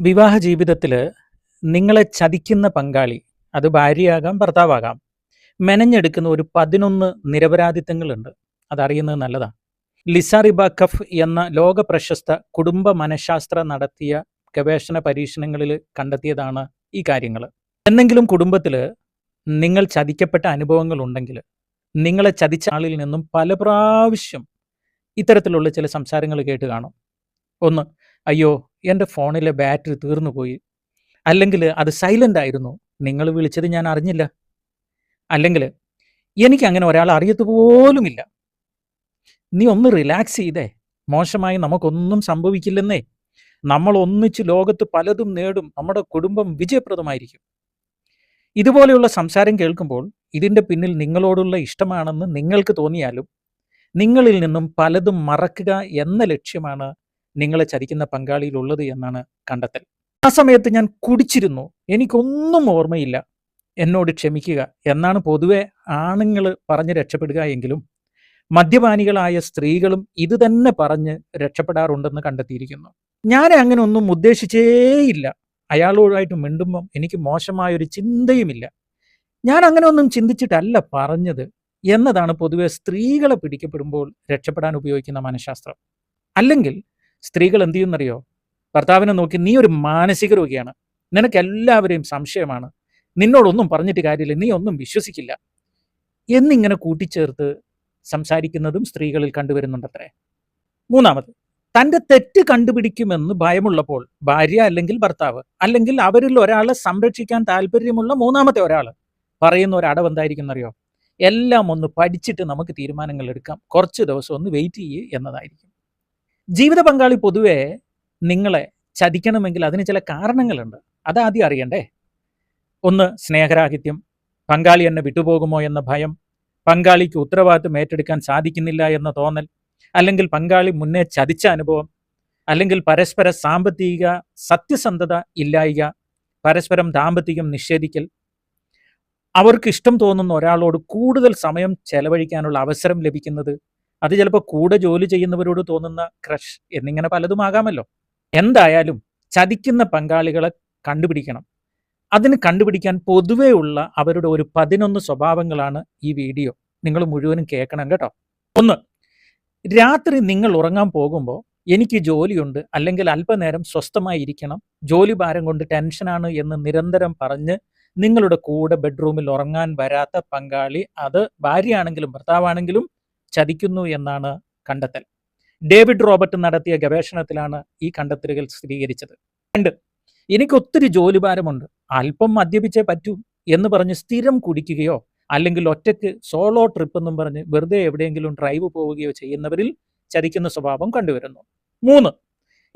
വിവാഹ ജീവിതത്തിൽ നിങ്ങളെ ചതിക്കുന്ന പങ്കാളി അത് ഭാര്യയാകാം ഭർത്താവാകാം മെനഞ്ഞെടുക്കുന്ന ഒരു പതിനൊന്ന് നിരപരാധിത്വങ്ങളുണ്ട്. അതറിയുന്നത് നല്ലതാണ്. ലിസ റിബാക്കഫ് എന്ന ലോക പ്രശസ്ത കുടുംബ മനഃശാസ്ത്ര നടത്തിയ ഗവേഷണ പരീക്ഷണങ്ങളിൽ കണ്ടെത്തിയതാണ് ഈ കാര്യങ്ങൾ എന്തെങ്കിലും കുടുംബത്തിൽ നിങ്ങൾ ചതിക്കപ്പെട്ട അനുഭവങ്ങൾ ഉണ്ടെങ്കിൽ നിങ്ങളെ ചതിച്ച ആളിൽ നിന്നും പല പ്രാവശ്യം ഇത്തരത്തിലുള്ള ചില സംസാരങ്ങൾ കേട്ട് കാണും. ഒന്ന് അയ്യോ എന്റെ ഫോണിലെ ബാറ്ററി തീർന്നു പോയി. അല്ലെങ്കിൽ അത് സൈലന്റ് ആയിരുന്നു. നിങ്ങൾ വിളിച്ചത് ഞാൻ അറിഞ്ഞില്ല. അല്ലെങ്കിൽ എനിക്ക് അങ്ങനെ ഒരാൾ അറിയത്തു പോലുമില്ല. നീ ഒന്ന് റിലാക്സ് ചെയ്തേ. മോശമായി നമുക്കൊന്നും സംഭവിക്കില്ലെന്നേ. നമ്മൾ ഒന്നിച്ച് ലോകത്ത് പലതും നേടും. നമ്മുടെ കുടുംബം വിജയപ്രദമായിരിക്കും. ഇതുപോലെയുള്ള സംസാരം കേൾക്കുമ്പോൾ ഇതിന്റെ പിന്നിൽ നിങ്ങളോടുള്ള ഇഷ്ടമാണെന്ന് നിങ്ങൾക്ക് തോന്നിയാലും നിങ്ങളിൽ നിന്നും പലതും മറക്കുക എന്ന ലക്ഷ്യമാണ് നിങ്ങളെ ചതിക്കുന്ന പങ്കാളിയിലുള്ളത് എന്നാണ് കണ്ടെത്തൽ. ആ സമയത്ത് ഞാൻ കുടിച്ചിരുന്നു. എനിക്കൊന്നും ഓർമ്മയില്ല. എന്നോട് ക്ഷമിക്കുക എന്നാണ് പൊതുവെ ആണുങ്ങൾ പറഞ്ഞ് രക്ഷപ്പെടുക എങ്കിലും മദ്യപാനികളായ സ്ത്രീകളും ഇത് തന്നെ പറഞ്ഞ് രക്ഷപ്പെടാറുണ്ടെന്ന് കണ്ടെത്തിയിരിക്കുന്നു. ഞാൻ അങ്ങനെ ഒന്നും ഉദ്ദേശിച്ചേയില്ല. അയാളോടായിട്ട് മിണ്ടുമ്പം എനിക്ക് മോശമായൊരു ചിന്തയുമില്ല. ഞാൻ അങ്ങനെ ഒന്നും ചിന്തിച്ചിട്ടല്ല പറഞ്ഞത് എന്നതാണ് പൊതുവെ സ്ത്രീകളെ പിടിക്കപ്പെടുമ്പോൾ രക്ഷപ്പെടാൻ ഉപയോഗിക്കുന്ന മനഃശാസ്ത്രം. അല്ലെങ്കിൽ സ്ത്രീകൾ എന്ത് ചെയ്യുന്നറിയോ ഭർത്താവിനെ നോക്കി നീ ഒരു മാനസിക രോഗിയാണ്. നിനക്ക് എല്ലാവരെയും സംശയമാണ്. നിന്നോടൊന്നും പറഞ്ഞിട്ട് കാര്യമില്ല. നീ ഒന്നും വിശ്വസിക്കില്ല. എന്നിങ്ങനെ കൂട്ടിച്ചേർത്ത് സംസാരിക്കുന്നതും സ്ത്രീകളിൽ കണ്ടുവരുന്നുണ്ടത്രേ. മൂന്നാമത് തന്റെ തെറ്റ് കണ്ടുപിടിക്കുമെന്ന് ഭയമുള്ളപ്പോൾ ഭാര്യ അല്ലെങ്കിൽ ഭർത്താവ് അല്ലെങ്കിൽ അവരിൽ ഒരാളെ സംരക്ഷിക്കാൻ താല്പര്യമുള്ള മൂന്നാമത്തെ ഒരാൾ പറയുന്ന ഒരു എന്തായിരിക്കും എല്ലാം ഒന്ന് പഠിച്ചിട്ട് നമുക്ക് തീരുമാനങ്ങൾ എടുക്കാം. കുറച്ച് ദിവസം ഒന്ന് വെയിറ്റ് ചെയ്യ് എന്നതായിരിക്കും. ജീവിത പങ്കാളി പൊതുവെ നിങ്ങളെ ചതിക്കണമെങ്കിൽ അതിന് ചില കാരണങ്ങളുണ്ട്. അതാദ്യം അറിയണ്ടേ? ഒന്ന് സ്നേഹരാഹിത്യം. പങ്കാളി എന്നെ വിട്ടുപോകുമോ എന്ന ഭയം. പങ്കാളിക്ക് ഉത്തരവാദിത്വം ഏറ്റെടുക്കാൻ സാധിക്കുന്നില്ല എന്ന തോന്നൽ. അല്ലെങ്കിൽ പങ്കാളി മുന്നേ ചതിച്ച അനുഭവം. അല്ലെങ്കിൽ പരസ്പര സാമ്പത്തിക സത്യസന്ധത ഇല്ലായിക. പരസ്പരം ദാമ്പത്തികം നിഷേധിക്കൽ. അവർക്ക് ഇഷ്ടം തോന്നുന്ന ഒരാളോട് കൂടുതൽ സമയം ചെലവഴിക്കാനുള്ള അവസരം ലഭിക്കുന്നത് അത് ചിലപ്പോൾ കൂടെ ജോലി ചെയ്യുന്നവരോട് തോന്നുന്ന ക്രഷ് എന്നിങ്ങനെ പലതും ആകാമല്ലോ. എന്തായാലും ചതിക്കുന്ന പങ്കാളികളെ കണ്ടുപിടിക്കണം. അതിന് കണ്ടുപിടിക്കാൻ പൊതുവേ ഉള്ള അവരുടെ ഒരു പതിനൊന്ന് സ്വഭാവങ്ങളാണ് ഈ വീഡിയോ. നിങ്ങൾ മുഴുവനും കേൾക്കണം കേട്ടോ. ഒന്ന് രാത്രി നിങ്ങൾ ഉറങ്ങാൻ പോകുമ്പോൾ എനിക്ക് ജോലിയുണ്ട് അല്ലെങ്കിൽ അല്പനേരം സ്വസ്ഥമായി ഇരിക്കണം ജോലി ഭാരം കൊണ്ട് ടെൻഷനാണ് എന്ന് നിരന്തരം പറഞ്ഞ് നിങ്ങളുടെ കൂടെ ബെഡ്റൂമിൽ ഉറങ്ങാൻ വരാത്ത പങ്കാളി അത് ഭാര്യയാണെങ്കിലും ഭർത്താവാണെങ്കിലും ചതിക്കുന്നു എന്നാണ് കണ്ടെത്തൽ. ഡേവിഡ് റോബർട്ട് നടത്തിയ ഗവേഷണത്തിലാണ് ഈ കണ്ടെത്തലുകൾ സ്ഥിരീകരിച്ചത്. രണ്ട് എനിക്ക് ഒത്തിരി ജോലിഭാരമുണ്ട്. അല്പം മദ്യപിച്ചേ പറ്റൂ എന്ന് പറഞ്ഞ് സ്ഥിരം കുടിക്കുകയോ അല്ലെങ്കിൽ ഒറ്റയ്ക്ക് സോളോ ട്രിപ്പ് എന്നും പറഞ്ഞ് വെറുതെ എവിടെയെങ്കിലും ഡ്രൈവ് പോവുകയോ ചെയ്യുന്നവരിൽ ചതിക്കുന്ന സ്വഭാവം കണ്ടുവരുന്നു. മൂന്ന്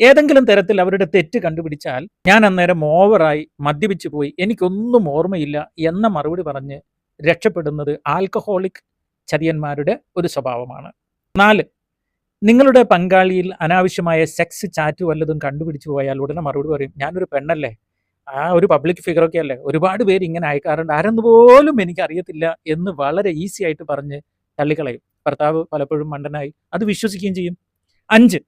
ഏതെങ്കിലും തരത്തിൽ അവരുടെ തെറ്റ് കണ്ടുപിടിച്ചാൽ ഞാൻ അന്നേരം ഓവറായി മദ്യപിച്ചു പോയി. എനിക്കൊന്നും ഓർമ്മയില്ല എന്ന മറുപടി പറഞ്ഞ് രക്ഷപ്പെടുന്നത് ആൽക്കഹോളിക് ചതിയന്മാരുടെ ഒരു സ്വഭാവമാണ്. നാല് നിങ്ങളുടെ പങ്കാളിയിൽ അനാവശ്യമായ സെക്സ് ചാറ്റ് വല്ലതും കണ്ടുപിടിച്ചു പോയാൽ ഉടനെ മറുപടി പറയും ഞാനൊരു പെണ്ണല്ലേ? ആ ഒരു പബ്ലിക് ഫിഗറൊക്കെ അല്ലേ? ഒരുപാട് പേര് ഇങ്ങനെ അയക്കാറുണ്ട്. ആരെന്ന് പോലും എനിക്ക് അറിയത്തില്ല എന്ന് വളരെ ഈസി ആയിട്ട് പറഞ്ഞ് തള്ളിക്കളയും. ഭർത്താവ് പലപ്പോഴും മണ്ടനായി. അത് വിശ്വസിക്കുകയും ചെയ്യും. അഞ്ച്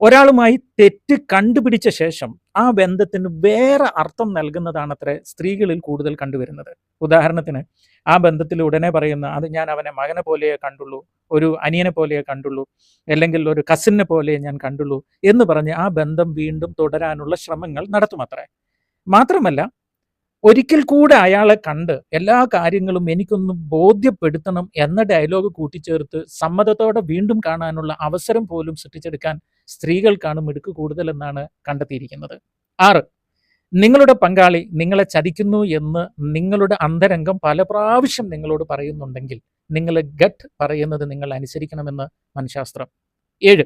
ഒരാളുമായി തെറ്റ് കണ്ടുപിടിച്ച ശേഷം ആ ബന്ധത്തിന് വേറെ അർത്ഥം നൽകുന്നതാണ് അത്ര സ്ത്രീകളിൽ കൂടുതൽ കണ്ടുവരുന്നത്. ഉദാഹരണത്തിന് ആ ബന്ധത്തിൽ ഉടനെ പറയുന്ന അത് ഞാൻ അവനെ മകനെ പോലെയേ കണ്ടുള്ളൂ ഒരു അനിയനെ പോലെയേ കണ്ടുള്ളൂ അല്ലെങ്കിൽ ഒരു കസിനെ പോലെ ഞാൻ കണ്ടുള്ളൂ എന്ന് പറഞ്ഞ് ആ ബന്ധം വീണ്ടും തുടരാനുള്ള ശ്രമങ്ങൾ നടത്തുമത്രേ. മാത്രമല്ല ഒരിക്കൽ കൂടെ അയാളെ കണ്ട് എല്ലാ കാര്യങ്ങളും എനിക്കൊന്ന് ബോധ്യപ്പെടുത്തണം എന്ന ഡയലോഗ് കൂട്ടിച്ചേർത്ത് സമ്മതത്തോടെ വീണ്ടും കാണാനുള്ള അവസരം പോലും സൃഷ്ടിച്ചെടുക്കാൻ സ്ത്രീകൾക്കാണ് മിടുക്ക് കൂടുതലെന്നാണ് കണ്ടെത്തിയിരിക്കുന്നത്. ആറ് നിങ്ങളുടെ പങ്കാളി നിങ്ങളെ ചതിക്കുന്നു എന്ന് നിങ്ങളുടെ അന്തരംഗം പല പ്രാവശ്യം നിങ്ങളോട് പറയുന്നുണ്ടെങ്കിൽ നിങ്ങൾ ഗട്ട് പറയുന്നത് നിങ്ങൾ അനുസരിക്കണമെന്ന് മനഃശാസ്ത്രം. ഏഴ്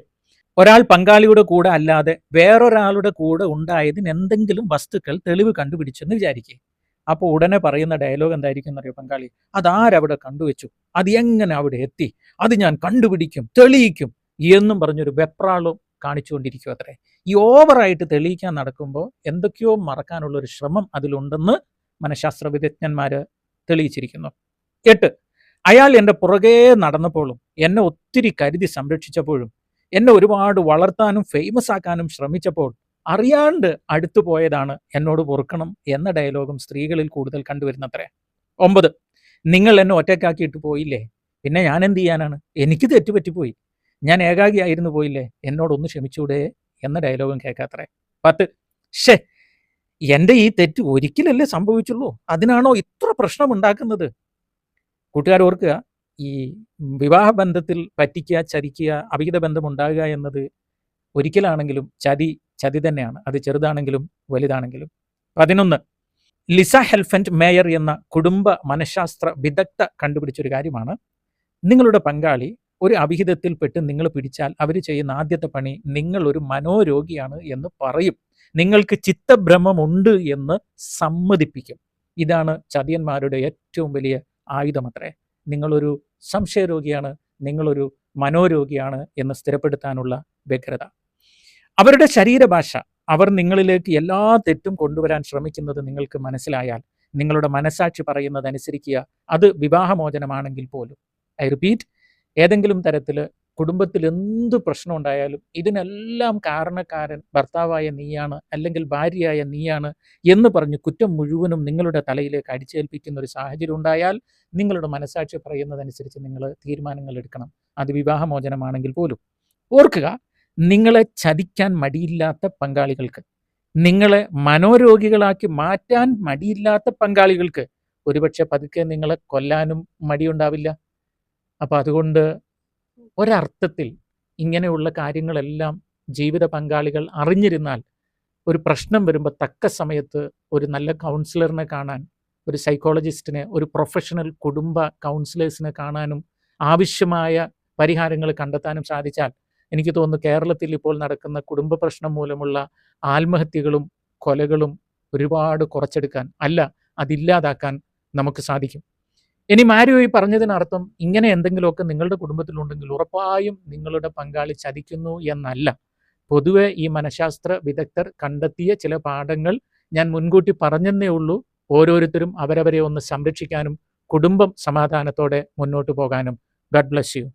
ഒരാൾ പങ്കാളിയുടെ കൂടെ അല്ലാതെ വേറൊരാളുടെ കൂടെ ഉണ്ടായതിന് എന്തെങ്കിലും വസ്തുക്കൾ തെളിവ് കണ്ടുപിടിച്ചെന്ന് വിചാരിക്കുക അപ്പോൾ ഉടനെ പറയുന്ന ഡയലോഗ് എന്തായിരിക്കും എന്നറിയോ പങ്കാളി? അതാരവിടെ കണ്ടുവച്ചു? അത് എങ്ങനെ അവിടെ എത്തി? അത് ഞാൻ കണ്ടുപിടിക്കും തെളിയിക്കും എന്നും പറഞ്ഞൊരു വെപ്രാളും കാണിച്ചുകൊണ്ടിരിക്കും അത്രേ ഈ ഓവറായിട്ട് തെളിയിക്കാൻ നടക്കുമ്പോൾ എന്തൊക്കെയോ മറക്കാനുള്ള ഒരു ശ്രമം അതിലുണ്ടെന്ന് മനഃശാസ്ത്ര വിദഗ്ധന്മാർ തെളിയിച്ചിരിക്കുന്നു. എട്ട്. അയാൾ എന്റെ പുറകെ നടന്നപ്പോഴും എന്നെ ഒത്തിരി കരുതി സംരക്ഷിച്ചപ്പോഴും എന്നെ ഒരുപാട് വളർത്താനും ഫേമസ് ആക്കാനും ശ്രമിച്ചപ്പോൾ അറിയാണ്ട് അടുത്തു പോയതാണ് എന്നോട് പൊറുക്കണം എന്ന ഡയലോഗും സ്ത്രീകളിൽ കൂടുതൽ കണ്ടുവരുന്നത്രേ. ഒമ്പത്. നിങ്ങൾ എന്നെ ഒറ്റക്കാക്കിയിട്ട് പോയില്ലേ? പിന്നെ ഞാൻ എന്ത് ചെയ്യാനാണ്? എനിക്ക് തെറ്റുപറ്റിപ്പോയി. ഞാൻ ഏകാഗിയായിരുന്നു പോയില്ലേ? എന്നോടൊന്ന് ക്ഷമിച്ചൂടെ എന്ന ഡയലോഗും കേൾക്കാത്രേ പത്ത്. ഷേ എന്റെ ഈ തെറ്റ് ഒരിക്കലല്ലേ സംഭവിച്ചുള്ളൂ? അതിനാണോ ഇത്ര പ്രശ്നം ഉണ്ടാക്കുന്നത്? കൂട്ടുകാർ ഓർക്കുക ഈ വിവാഹബന്ധത്തിൽ പറ്റിക്കുക ചതിക്കുക അവിഹിത ബന്ധം ഉണ്ടാകുക എന്നത് ഒരിക്കലാണെങ്കിലും ചതി ചതി തന്നെയാണ്. അത് ചെറുതാണെങ്കിലും വലുതാണെങ്കിലും. പതിനൊന്ന്. ലിസ ഹെൽഫന്റ് മേയർ എന്ന കുടുംബ മനഃശാസ്ത്ര വിദഗ്ധ കണ്ടുപിടിച്ചൊരു കാര്യമാണ്. നിങ്ങളുടെ പങ്കാളി ഒരു അവിഹിതത്തിൽപ്പെട്ട് നിങ്ങൾ പിടിച്ചാൽ അവർ ചെയ്യുന്ന ആദ്യത്തെ പണി നിങ്ങൾ ഒരു മനോരോഗിയാണ് എന്ന് പറയും. നിങ്ങൾക്ക് ചിത്തഭ്രമമുണ്ട് എന്ന് സമ്മതിപ്പിക്കും. ഇതാണ് ചതിയന്മാരുടെ ഏറ്റവും വലിയ ആയുധമത്രേ. നിങ്ങളൊരു സംശയരോഗിയാണ് നിങ്ങളൊരു മനോരോഗിയാണ് എന്ന് സ്ഥിരപ്പെടുത്താനുള്ള വ്യഗ്രത. അവരുടെ ശരീരഭാഷ അവർ നിങ്ങളിലേക്ക് എല്ലാ തെറ്റും കൊണ്ടുവരാൻ ശ്രമിക്കുന്നത് നിങ്ങൾക്ക് മനസ്സിലായാൽ നിങ്ങളുടെ മനസാക്ഷി പറയുന്നത് അനുസരിക്കുക അത് വിവാഹമോചനമാണെങ്കിൽ പോലും. ഐ റിപ്പീറ്റ് ഏതെങ്കിലും തരത്തിൽ കുടുംബത്തിൽ എന്ത് പ്രശ്നം ഉണ്ടായാലും ഇതിനെല്ലാം കാരണക്കാരൻ ഭർത്താവായ നീയാണ് അല്ലെങ്കിൽ ഭാര്യയായ നീയാണ് എന്ന് പറഞ്ഞ് കുറ്റം മുഴുവനും നിങ്ങളുടെ തലയിലേക്ക് അടിച്ചേൽപ്പിക്കുന്ന ഒരു സാഹചര്യം ഉണ്ടായാൽ നിങ്ങളുടെ മനസാക്ഷി പറയുന്നതനുസരിച്ച് നിങ്ങൾ തീരുമാനങ്ങൾ എടുക്കണം. അത് വിവാഹമോചനമാണെങ്കിൽ പോലും. ഓർക്കുക നിങ്ങളെ ചതിക്കാൻ മടിയില്ലാത്ത പങ്കാളികൾക്ക് നിങ്ങളെ മനോരോഗികളാക്കി മാറ്റാൻ മടിയില്ലാത്ത പങ്കാളികൾക്ക് ഒരുപക്ഷെ പതുക്കെ നിങ്ങളെ കൊല്ലാനും മടിയുണ്ടാവില്ല. അപ്പോൾ അതുകൊണ്ട് ഒരർത്ഥത്തിൽ ഇങ്ങനെയുള്ള കാര്യങ്ങളെല്ലാം ജീവിത പങ്കാളികൾ അറിഞ്ഞിരുന്നാൽ ഒരു പ്രശ്നം വരുമ്പോൾ തക്ക സമയത്ത് ഒരു നല്ല കൗൺസിലറിനെ കാണാൻ ഒരു സൈക്കോളജിസ്റ്റിനെ ഒരു പ്രൊഫഷണൽ കുടുംബ കൗൺസിലേഴ്സിനെ കാണാനും ആവശ്യമായ പരിഹാരങ്ങൾ കണ്ടെത്താനും സാധിച്ചാൽ എനിക്ക് തോന്നുന്നു കേരളത്തിൽ ഇപ്പോൾ നടക്കുന്ന കുടുംബ പ്രശ്നം മൂലമുള്ള ആത്മഹത്യകളും കൊലകളും ഒരുപാട് കുറച്ചെടുക്കാൻ അല്ല അതില്ലാതാക്കാൻ നമുക്ക് സാധിക്കും. ഇനി മാരിയോ ഈ പറഞ്ഞതിനർത്ഥം ഇങ്ങനെ എന്തെങ്കിലുമൊക്കെ നിങ്ങളുടെ കുടുംബത്തിലുണ്ടെങ്കിൽ ഉറപ്പായും നിങ്ങളുടെ പങ്കാളി ചതിക്കുന്നു എന്നല്ല. പൊതുവെ ഈ മനഃശാസ്ത്ര വിദഗ്ധർ കണ്ടെത്തിയ ചില പാഠങ്ങൾ ഞാൻ മുൻകൂട്ടി പറഞ്ഞെന്നേ ഉള്ളൂ. ഓരോരുത്തരും അവരവരെ ഒന്ന് സംരക്ഷിക്കാനും കുടുംബം സമാധാനത്തോടെ മുന്നോട്ട് പോകാനും. Garh bless you